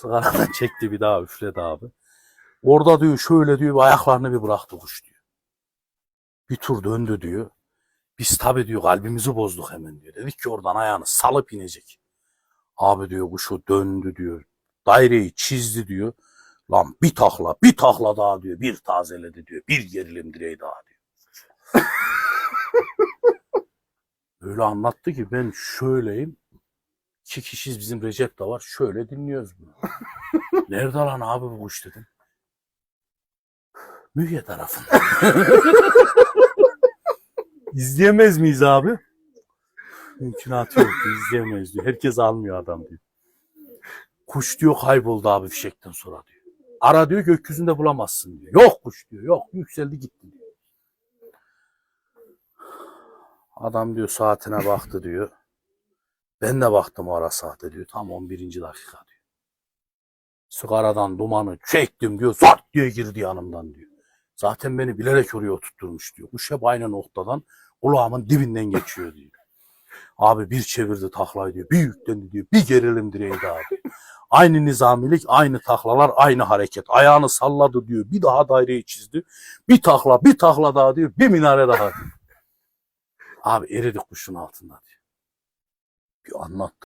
Sigaradan çekti bir daha üfledi abi. Orada diyor şöyle diyor ayaklarını bir bıraktı kuş diyor. Bir tur döndü diyor. Biz tabii diyor kalbimizi bozduk hemen diyor. Dedik ki oradan ayağını salıp inecek. Abi diyor kuşu döndü diyor. Daireyi çizdi diyor. Lan bir takla bir takla daha diyor. Bir tazeledi diyor. Bir gerilim direği daha diyor. Öyle anlattı ki ben şöyleyim. İki kişiyiz bizim Recep de var. Şöyle dinliyoruz bunu. Nerede lan abi bu kuş dedim. Mühye tarafında. İzleyemez miyiz abi? Mümkünatı yok. izleyemeyiz diyor. Herkes almıyor adam diyor. Kuş diyor kayboldu abi fişekten sonra diyor. Ara diyor gökyüzünde bulamazsın diyor. Yok kuş diyor. Yok yükseldi gitti diyor. Adam diyor saatine baktı diyor. Ben de baktım ara saate diyor. Tam 11. dakika diyor. Sigaradan dumanı çektim diyor. Zart diye girdi yanımdan diyor. Zaten beni bilerek oraya oturtturmuş diyor. Kuş hep aynı noktadan kulağımın dibinden geçiyor diyor. Abi bir çevirdi taklayı diyor. Bir yüklendi diyor. Bir gerilim direği daha. Aynı nizamilik, aynı taklalar, aynı hareket. Ayağını salladı diyor. Bir daha daireyi çizdi. Bir takla, bir takla daha diyor. Bir minare daha diyor. Abi eridik kuşun altında diyor. Bir anlattı